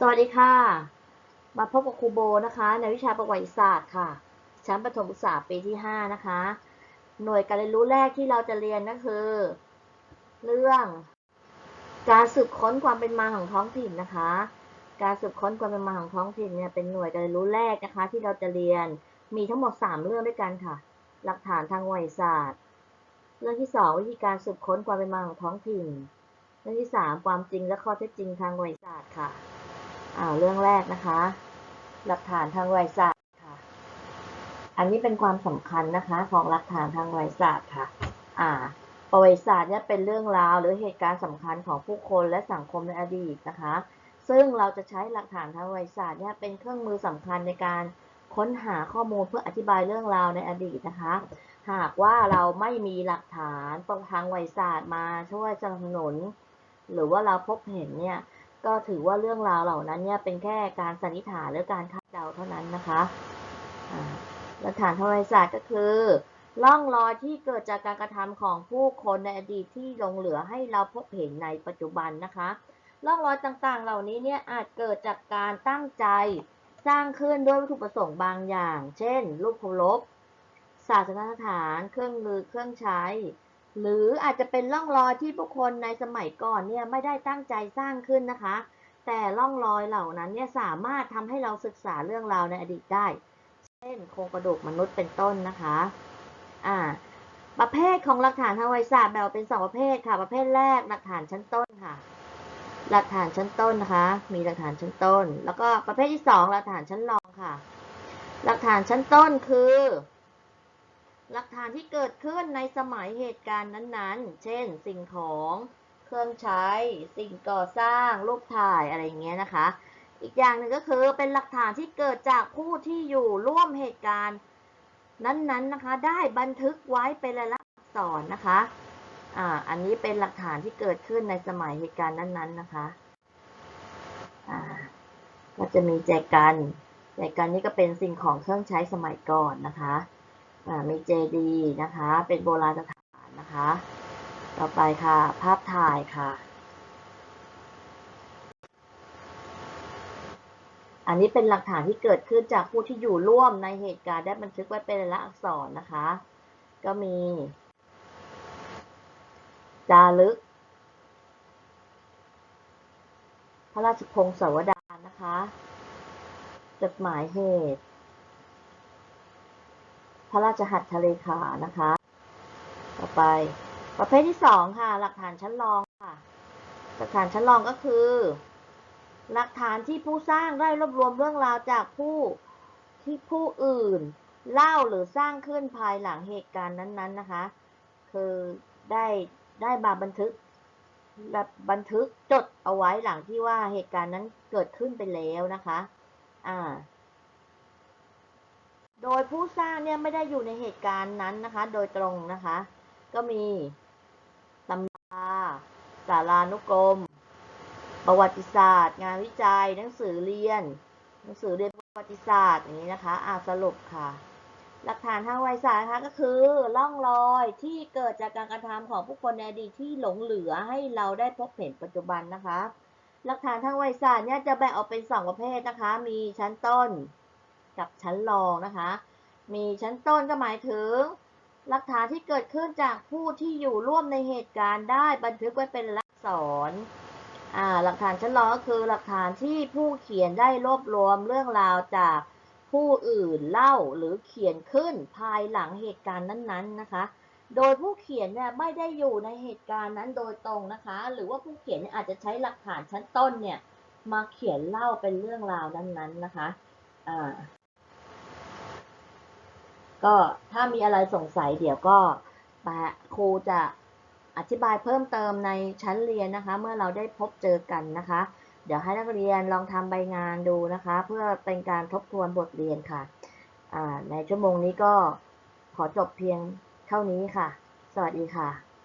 สวัสดีค่ะ มาพบกับครูโบนะคะ ในวิชาประวัติศาสตร์ค่ะ ชั้นประถมศึกษาปีที่ 5 นะคะ หน่วยการเรียนรู้แรกที่เราจะเรียนก็คือ เรื่อง การสืบค้นความเป็นมาของท้องถิ่นนะคะ การสืบค้นความเป็นมาของท้องถิ่นเนี่ยเป็นหน่วยการเรียนรู้แรกนะคะ ที่เราจะเรียนมีทั้งหมด 3 เรื่องด้วยกันค่ะ หลักฐานทางประวัติศาสตร์ เรื่องที่ 2 วิธีการสืบค้นความเป็นมาของท้องถิ่น เรื่องที่ 3 ความจริงและข้อเท็จจริงทางประวัติศาสตร์ค่ะ อ่าเรื่องแรกนะคะ หลักฐานทางประวัติศาสตร์ค่ะ อันนี้เป็นความสำคัญนะคะของหลักฐานทางประวัติศาสตร์ค่ะ อ่า ประวัติศาสตร์เนี่ยเป็นเรื่องราวหรือเหตุการณ์สำคัญของผู้คนและสังคมในอดีตนะคะ ซึ่งเราจะใช้หลักฐานทางประวัติศาสตร์เนี่ยเป็นเครื่องมือสำคัญในการค้นหาข้อมูลเพื่ออธิบายเรื่องราวในอดีตนะคะ หากว่าเราไม่มีหลักฐานทางประวัติศาสตร์มาช่วยสนับสนุน หรือว่าเราพบเห็นเนี่ย ก็ถือว่าเรื่องราวเหล่านั้นเนี่ยเป็นแค่การสันนิษฐานหรือการคาดเดาเท่านั้นนะคะหลักฐานทางประวัติศาสตร์ก็คือร่องรอยที่เกิดจากการกระทำของผู้คนในอดีตที่หลงเหลือให้เราพบเห็นในปัจจุบันนะคะร่องรอยต่างๆ เหล่านี้เนี่ยอาจเกิดจากการตั้งใจสร้างขึ้นด้วยวัตถุประสงค์บางอย่าง เช่น รูปเคารพศาสนสถาน เครื่องมือเครื่องใช้ หรืออาจจะเป็นร่องรอยที่ผู้คนในสมัยก่อนเนี่ยไม่ได้ตั้งใจสร้างขึ้นนะคะ แต่ร่องรอยเหล่านั้นเนี่ยสามารถทำให้เราศึกษาเรื่องราวในอดีตได้ เช่น โครงกระดูกมนุษย์เป็นต้นนะคะอ่าประเภทของหลักฐานทางประวัติศาสตร์แบ่งออกเป็นสองประเภทค่ะ ประเภทแรกหลักฐานชั้นต้นค่ะ หลักฐานชั้นต้นนะคะ มีหลักฐานชั้นต้น แล้วก็ประเภทที่สองหลักฐานชั้นรองค่ะ หลักฐานชั้นต้นคือ หลักฐานที่เกิดขึ้นในสมัยเหตุการณ์นั้นๆ เช่น สิ่งของ เครื่องใช้ สิ่งก่อสร้าง รูปถ่ายอะไรอย่างเงี้ยนะคะ อีกอย่างหนึ่งก็คือเป็นหลักฐานที่เกิดจากผู้ที่อยู่ร่วมเหตุการณ์นั้นๆนะคะ ได้บันทึกไว้เป็นลายลักษณ์อักษรนะคะ อ่า อันนี้เป็นหลักฐานที่เกิดขึ้นในสมัยเหตุการณ์นั้นๆนะคะ อ่า ก็จะมีแจกัน แจกันนี่ก็เป็นสิ่งของเครื่องใช้สมัยก่อนนะคะ มีเจดีย์นะคะ เป็นโบราณสถานนะคะ ต่อไปค่ะ ภาพถ่ายค่ะ อันนี้เป็นหลักฐานที่เกิดขึ้นจากผู้ที่อยู่ร่วมในเหตุการณ์ได้บันทึกไว้เป็นลายลักษณ์อักษรนะคะ ก็มี จารึก พระราชพงศาวดารนะคะ จดหมายเหตุ พระราชหัตถเลขานะคะ ต่อไปประเภทที่สองค่ะ หลักฐานชั้นรองค่ะ หลักฐานชั้นรองก็คือ หลักฐานที่ผู้สร้างได้รวบรวมเรื่องราวจากผู้ที่ผู้อื่น เล่าหรือสร้างขึ้นภายหลังเหตุการณ์นั้นๆนะคะ คือได้ได้มาบันทึกแบบบันทึกจดเอาไว้หลังที่ว่าเหตุการณ์นั้นเกิดขึ้นไปแล้วนะคะ อ่า โดยผู้สร้างเนี่ยไม่ได้อยู่ในเหตุการณ์นั้นนะคะ โดยตรงนะคะ ก็มีตำราสารานุกรม ประวัติศาสตร์ งานวิจัย หนังสือเรียน หนังสือเรียนประวัติศาสตร์อย่างนี้นะคะอ่าสรุปค่ะ หลักฐานทางประวัติศาสตร์นะคะก็คือร่องรอยที่เกิดจากการกระทำของผู้คนในอดีตที่หลงเหลือให้เราได้พบเห็นปัจจุบันนะคะ หลักฐานทางประวัติศาสตร์เนี่ยจะแบ่งออกเป็นสองประเภทนะคะ มีชั้นต้น กับชั้นรองนะคะ มีชั้นต้นก็หมายถึง หลักฐานที่เกิดขึ้นจากผู้ที่อยู่ร่วมในเหตุการณ์ได้บันทึกไว้เป็นลักษณ์อักษรหลักฐานชั้นรองก็คือหลักฐานที่ผู้เขียนได้รวบรวมเรื่องราวจากผู้อื่นเล่าหรือเขียนขึ้นภายหลังเหตุการณ์นั้น ๆนะคะ โดยผู้เขียนเนี่ยไม่ได้อยู่ในเหตุการณ์นั้นโดยตรงนะคะ หรือว่าผู้เขียนนยอาจจะใช้หลักฐานชั้นต้นเนี่ยมาเขียนเล่าเป็นเรื่องราวนั้นๆนะคะ อ่า ก็ถ้ามีอะไรสงสัยเดี๋ยวก็ครูจะอธิบายเพิ่มเติมในชั้นเรียนนะคะ เมื่อเราได้พบเจอกันนะคะ เดี๋ยวให้นักเรียนลองทำใบงานดูนะคะ เพื่อเป็นการทบทวนบทเรียนค่ะในชั่วโมงนี้ก็ขอจบเพียงเท่านี้ค่ะ สวัสดีค่ะ